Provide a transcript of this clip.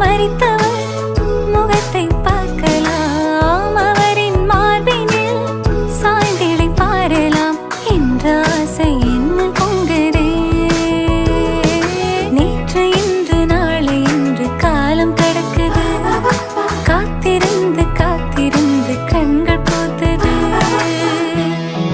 மறித்தவர்